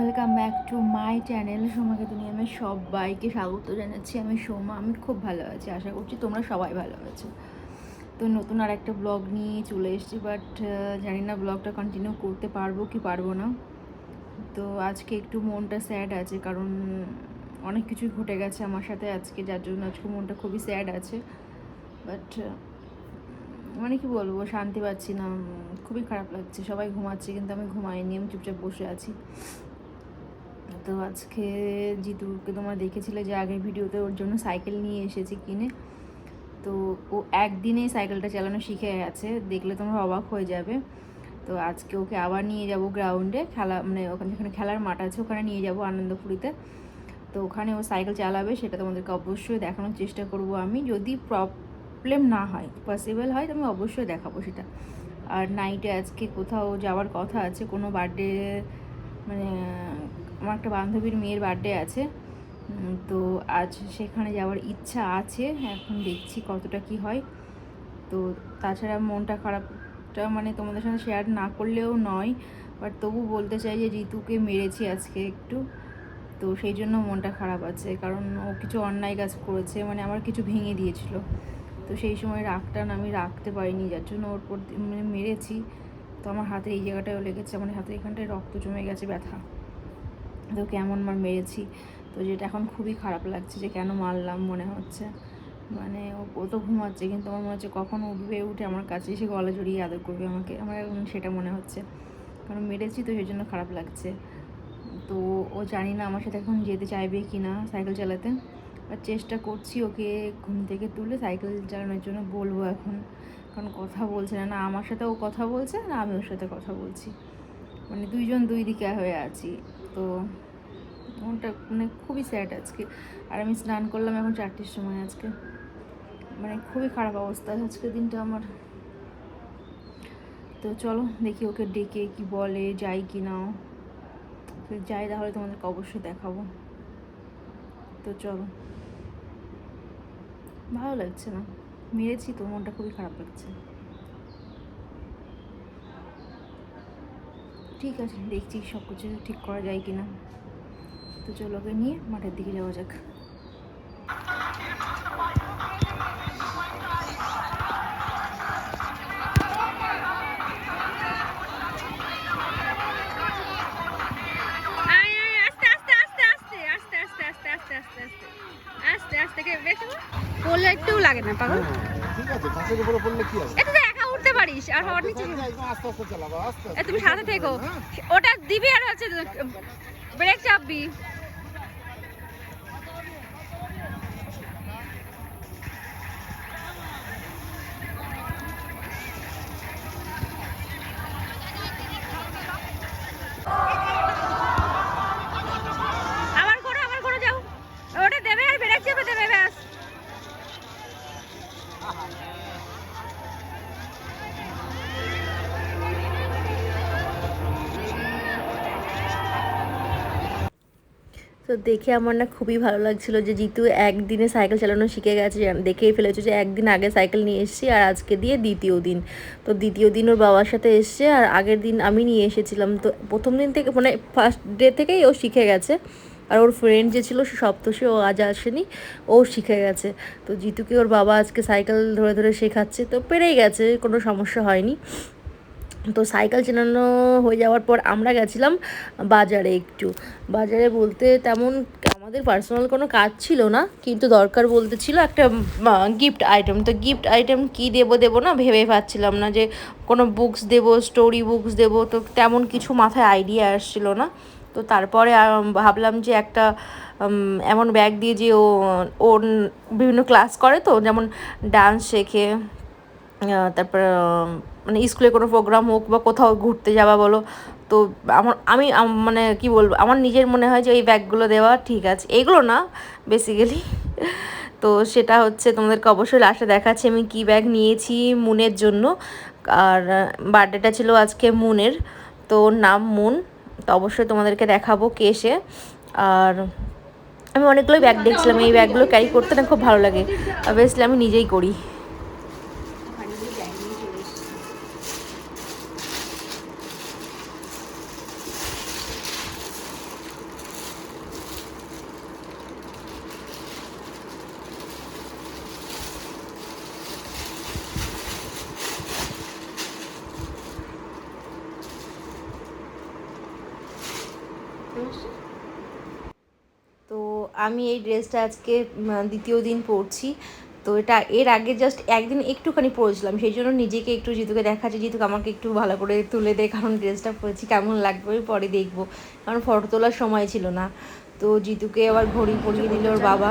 Welcome back to my channel সোমাকে দুনিয়া সবাইকে স্বাগত জানাচ্ছি। আমি সোমা, আমি খুব ভালো আছি, আশা করছি তোমরা সবাই ভালো আছো। তো নতুন আর একটা ব্লগ নিয়ে চলে এসেছি বাট জানি না ব্লগটা কন্টিনিউ করতে পারব কি পারব না। তো আজকে একটু মনটা স্যাড আছে, কারণ অনেক কিছুই ঘটে গেছে আমার সাথে আজকে, যার জন্য আজকে মনটা খুবই স্যাড আছে। বাট মানে কি বলব, শান্তি পাচ্ছি না খুবই খারাপ লাগছে। সবাই ঘুমাচ্ছে, কিন্তু আমি ঘুমাইনি, আমি চুপচাপ বসে আছি। তো আজকে জিতুকে তোমরা দেখেছিলে যে আগের ভিডিওতে ওর জন্য সাইকেল নিয়ে এসেছি কিনে। তো ও একদিনেই সাইকেলটা চালানো শিখে গেছে, দেখলে তোমরা অবাক হয়ে যাবে। তো আজকে ওকে আবার নিয়ে যাব গ্রাউন্ডে, খেলা মানে ওখানে যেখানে খেলার মাঠ আছে ওখানে নিয়ে যাব আনন্দপুরিতে। তো ওখানে ও সাইকেল চালাবে সেটা তোমাদেরকে অবশ্যই দেখানোর চেষ্টা করব আমি। যদি প্রবলেম না হয়, পসিবল হয় তো আমি অবশ্যই দেখাবো সেটা। আর নাইটে আজকে কোথাও যাওয়ার কথা আছে, কোনো বার্থডে মানে আমার একটা বান্ধবীর মেয়ের বার্থডে আছে। তো আজ সেখানে যাওয়ার ইচ্ছা আছে। এখন দেখছি কতটা কি হয়। তো তাছাড়া মনটা খারাপটা মানে তোমাদের সাথে শেয়ার না করলেও নয়। বাট তবু বলতে চাই যে ঋতুকে মেরেছি আজকে একটু। তো সেই জন্য মনটা খারাপ আছে। কারণ ও কিছু অন্যায় কাজ করেছে। মানে আমার কিছু ভেঙে দিয়েছিল। তো সেই সময় রাগটা আমি রাখতে পারিনি। যার জন্য ওর মানে মেরেছি। তো আমার হাতে এই জায়গাটাও লেগেছে। আমার হাতে এখানটায় রক্ত জমে গেছে ব্যথা। তো কেমন মার মেরেছি? তো যেটা এখন খুবই খারাপ লাগছে যে কেন মারলাম মনে হচ্ছে। মানে ও- তো ঘুমাচ্ছে, কিন্তু আমার মনে হচ্ছে কখন উঠবে উঠে আমার কাছে এসে গলা জড়িয়ে আদর করবে আমাকে। আমার এখন সেটা মনে হচ্ছে। কারণ মেরেছি তো সেই জন্য খারাপ লাগছে। তো ও জানি না আমার সাথে এখন যেতে চাইবে কি না সাইকেল চালাতে। আর চেষ্টা করছি ওকে ঘুম থেকে তুলে সাইকেল চালানোর জন্য বলব এখন। কারণ কথা বলছে না না আমার সাথে ও কথা বলছে, না আমি ওর সাথে কথা বলছি। মানে দুইজন দুই দিকে হয়ে আছি। তো মনটা মানে খুবই স্যাড আজকে। আর আমি স্নান করলাম এখন চারটের সময় আজকে। মানে খুবই খারাপ অবস্থা আজকে দিনটা আমার। তো চলো, দেখি ওকে ডেকে কি বলে, যাই কি নাও। যাই তাহলে তোমাদেরকে অবশ্যই দেখাবো। তো চলো। ভালো লাগছে না। মেরেছি তো, মনটা খুবই খারাপ লাগছে। ঠিক আছে দেখছি সব কিছু ঠিক করা যায় কি না তো চলো ওকে নিয়ে মাঠের দিকে যাওয়া যাক আয় আয় আস্তে আস্তে আস্তে আস্তে আস্তে আস্তে আস্তে আস্তে আস্তে আস্তে আস্তে আস্তে কেউ বেড়ে নেব বললে একটুও লাগে না আস্তে ঠিক আছে আস্তে আস্তে আস্তে আস্তে হবে পারিস? আর হওয়ার নিচে তুমি সাথে থেকো। ওটা দিবি আর হচ্ছে ব্রেক চাপবি। তো দেখে আমার না খুবই ভালো লাগছিল যে জিতু একদিনে সাইকেল চালানো শিখে গেছে দেখেই ফেলেছে যে একদিন আগে সাইকেল নিয়ে এসেছি আর আজকে দিয়ে দ্বিতীয় দিন। তো দ্বিতীয় দিন ওর বাবার সাথে এসছে আর আগের দিন আমি নিয়ে এসেছিলাম। তো প্রথম দিন থেকে মানে ফার্স্ট ডে থেকেই ও শিখে গেছে। আর ওর ফ্রেন্ড যে ছিল সে সপ্তষী ও আজ আসেনি, ও শিখে গেছে। তো জিতুকে ওর বাবা আজকে সাইকেল ধরে ধরে শেখাচ্ছে, তো পেরেই গেছে, কোনো সমস্যা হয়নি। তো সাইকেল চালানো হয়ে যাওয়ার পর আমরা গেছিলাম বাজারে একটু। বাজারে বলতে তেমন আমাদের পার্সোনাল কোনো কাজ ছিল না, কিন্তু দরকার বলতে ছিল একটা গিফট আইটেম তো গিফট আইটেম কি দেবো দেবো না ভেবে পাচ্ছিলাম না যে কোনো বুকস দেবো স্টোরি বুকস দেবো, তো তেমন কিছু মাথায় আইডিয়া আসছিল না। তো তারপরে ভাবলাম যে একটা এমন ব্যাগ দিয়ে যে ও, ওর বিভিন্ন ক্লাস করে তো, যেমন ডান্স শেখে তারপর মানে স্কুলে কোনো প্রোগ্রাম হোক বা কোথাও ঘুরতে যাওয়া বলো, তো আমার, আমি মানে কি বলব, আমার নিজের মনে হয় যে এই ব্যাগগুলো দেওয়া ঠিক আছে। এগুলো না বেসিক্যালি তো সেটা হচ্ছে তোমাদেরকে অবশ্যই লাস্টে দেখাচ্ছি আমি কী ব্যাগ নিয়েছি মুনের জন্য। আর বার্থডেটা ছিল আজকে মুনের, তো নাম মুন। তো অবশ্যই তোমাদেরকে দেখাবো কেসে আর, আমি অনেকগুলো ব্যাগ দেখছিলাম, এই ব্যাগগুলো ক্যারি করতে না খুব ভালো লাগে। অবভিয়াসলি আমি নিজেই করি। তো আমি এই ড্রেসটা আজকে দ্বিতীয় দিন পরছি। তো এটা এর আগে জাস্ট একদিন একটুখানি পরেছিলাম সেই জন্য নিজেকে একটু জিতুকে দেখাচ্ছে জিতুকে আমাকে একটু ভালো করে তুলে দেয় কারণ ড্রেসটা পরেছি কেমন লাগবে আমি পরে দেখব। কারণ ফটো তোলার সময় ছিল না। তো জিতুকে আবার ঘড়ি পরিয়ে দিল ওর বাবা।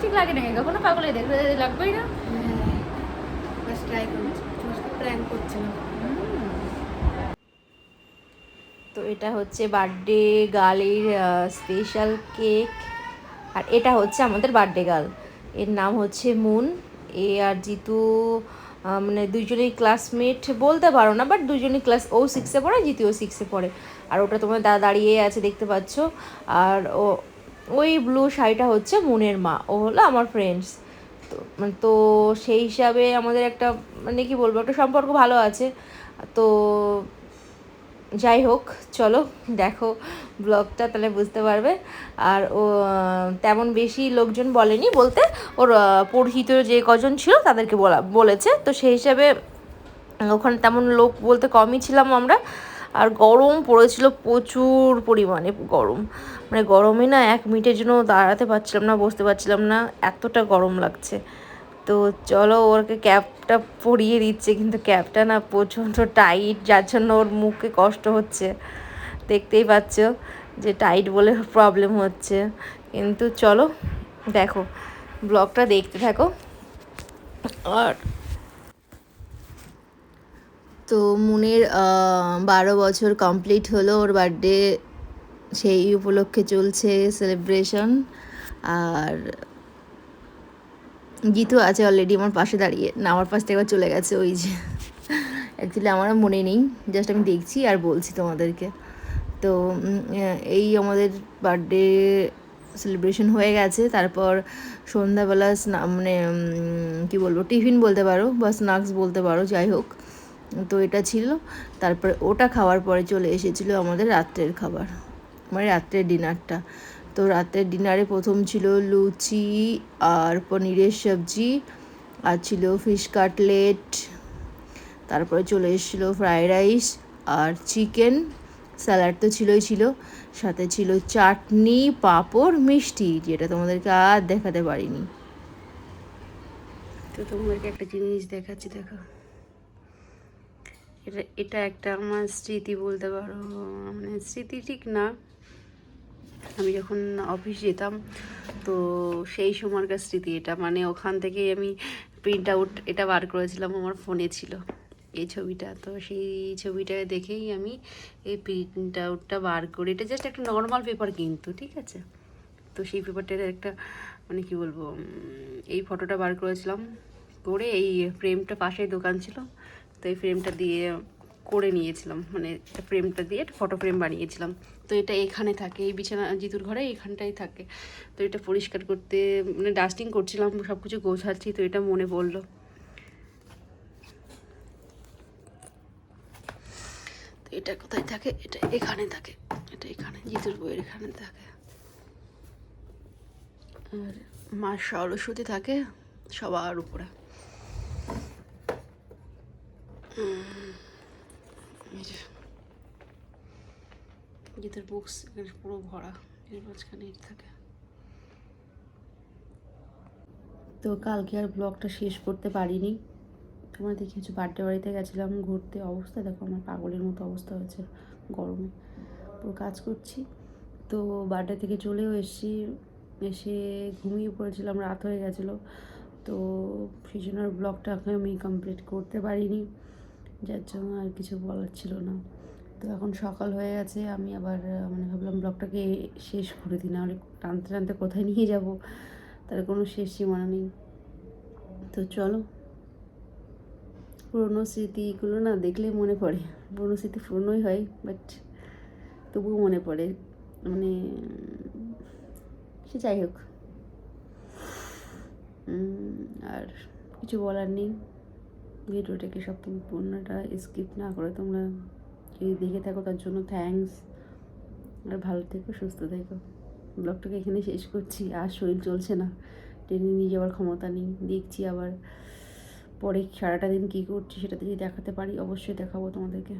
লিপস্টিক লাগে না কখনো পাগলে দেখবে? লাগবেই না? ট্রাই করছি প্র্যাঙ্ক করছিলাম। তো এটা হচ্ছে বার্থডে গার্লের স্পেশাল কেক আর এটা হচ্ছে আমাদের বার্থডে গার্ল এর নাম হচ্ছে মুন এ আর জিতু মানে দুজনেই ক্লাসমেট বলতে পারো না বাট দুজনেই ক্লাস ও সিক্সে পড়ে জিতুও সিক্সে পড়ে। আর ওটা তোমার দাঁড়িয়ে আছে দেখতে পাচ্ছ। আর ও ওই ব্লু শাড়িটা হচ্ছে মুনের মা ও হলো আমার ফ্রেন্ডস তো মানে তো সেই হিসাবে আমাদের একটা মানে কি বলব একটা সম্পর্ক ভালো আছে। তো যাই হোক চলো দেখো ব্লগটা তাহলে বুঝতে পারবে। আর ও তেমন বেশি লোকজন বলেনি বলতে ওর আহ, পরিচিত যে কজন ছিল তাদেরকে বলা বলেছে। তো সেই হিসাবে ওখানে তেমন লোক বলতে কমই ছিলাম আমরা। আর গরম পড়েছিল প্রচুর পরিমাণে, গরম। মানে গরমে না এক মিনিটের জন্য দাঁড়াতে পারছিলাম না, বসতে পারছিলাম না, এতটা গরম লাগছে। তো চলো ওরকে ক্যাপটা পরিয়ে দিচ্ছে, কিন্তু ক্যাপটা না প্রচণ্ড টাইট, যার জন্য ওর মুখে কষ্ট হচ্ছে। দেখতেই পাচ্ছ যে টাইট বলে প্রবলেম হচ্ছে। কিন্তু চলো, দেখো, ব্লগটা দেখতে থাকো। আর তো মুনের বারো বছর কমপ্লিট হলো ওর বার্থডে সেই উপলক্ষে চলছে সেলিব্রেশন আর জিতু আছে অলরেডি আমার পাশে দাঁড়িয়ে। না, আমার পাশ থেকে চলে গেছে ওই যে। অ্যাকচুয়ালি আমারও মনে নেই। জাস্ট আমি দেখছি আর বলছি তোমাদেরকে। তো এই আমাদের বার্থডে সেলিব্রেশন হয়ে গেছে। তারপর সন্ধ্যাবেলা স্না- মানে কী বলব? টিফিন বলতে পারো বা স্ন্যাক্স বলতে পারো, যাই হোক। তো এটা ছিল। তারপরে ওটা খাওয়ার পরে চলে এসেছিল আমাদের রাত্রের খাবার মানে রাত্রের ডিনারটা। তো রাতের ডিনারে প্রথম ছিল লুচি আর পনিরের সবজি, আর ছিল ফিশ কাটলেট। তারপরে চলে এসেছিল ফ্রায়েড রাইস আর চিকেন। স্যালাড তো ছিলই ছিল, সাথে ছিল চাটনি, পাঁপড়, মিষ্টি, যেটা তোমাদেরকে আর দেখাতে পারিনি। তো তোমাদেরকে একটা জিনিস দেখাচ্ছি, দেখো। এটা একটা আমার স্মৃতি বলতে পারো। মানে স্মৃতি ঠিক না। আমি যখন অফিস যেতাম, তো সেই সময়কার স্মৃতি এটা। মানে ওখান থেকে আমি প্রিন্ট আউট এটা বার করেছিলাম, আমার ফোনে ছিল এই ছবিটা। তো সেই ছবিটা দেখেই আমি এই প্রিন্ট আউটটা বার করি, এটা জাস্ট একটা নর্মাল পেপার কিন্তু, ঠিক আছে? তো সেই পেপারটার একটা মানে কি বলব এই ফটোটা বার করেছিলাম। করে এই ফ্রেমটা পাশেই দোকান ছিল। তো এই ফ্রেমটা দিয়ে করে নিয়েছিলাম। মানে ফ্রেমটা দিয়ে একটা ফটো ফ্রেম বানিয়েছিলাম। তো এটা এখানে থাকে, এই বিছানা, জিতুর ঘরে এখানটাই থাকে। তো এটা পরিষ্কার করতে মানে ডাস্টিং করছিলাম সব কিছু গোছাচ্ছি, তো এটা মনে পড়ল। তো এটা কোথায় থাকে? এটা এখানে থাকে। এটা এখানে, জিতুর বইয়ের এখানে থাকে। আর মা সরস্বতী থাকে সবার উপরে। জিতুর বুকস পুরো ভরা মাঝখানে থাকে। তো কালকে আর ব্লগটা শেষ করতে পারিনি। তোমরা দেখেছ বার্থডে বাড়িতে গেছিলাম, ঘুরতে, অবস্থা দেখো আমার পাগলের মতো অবস্থা হয়েছে গরমে। পুরো কাজ করছি। তো বার্থডে থেকে চলেও এসেছি, এসে ঘুমিয়ে পড়েছিলাম, রাত হয়ে গেছিল। তো সেই জন্য আর ব্লগটা আমি কমপ্লিট করতে পারিনি। যার জন্য আর কিছু বলার ছিল না। তো এখন সকাল হয়ে গেছে, আমি আবার মানে ভাবলাম ব্লগটাকে শেষ করে দিই, নাহলে টানতে টানতে কোথায় নিয়ে যাব? তার কোনো শেষ সীমানা নেই। তো চলো। পুরোনো স্মৃতিগুলো না দেখলে মনে পড়ে। পুরনো স্মৃতি পুরনোই হয়, বাট তবুও মনে পড়ে। মানে সে যাই হোক। আর কিছু বলার নেই। ভিডিওটাকে সব তুমি পূর্ণটা স্কিপ না করে তোমরা যদি দেখে থাকো, তার জন্য থ্যাংকস আর ভালো থেকো, সুস্থ থেকো। ব্লগটাকে এখানে শেষ করছি। আর শরীর চলছে না। ট্রেনে নিয়ে যাওয়ার ক্ষমতা নেই। দেখছি আবার পরে সারাটা দিন কী করছি সেটা যদি দেখাতে পারি, অবশ্যই দেখাবো তোমাদেরকে।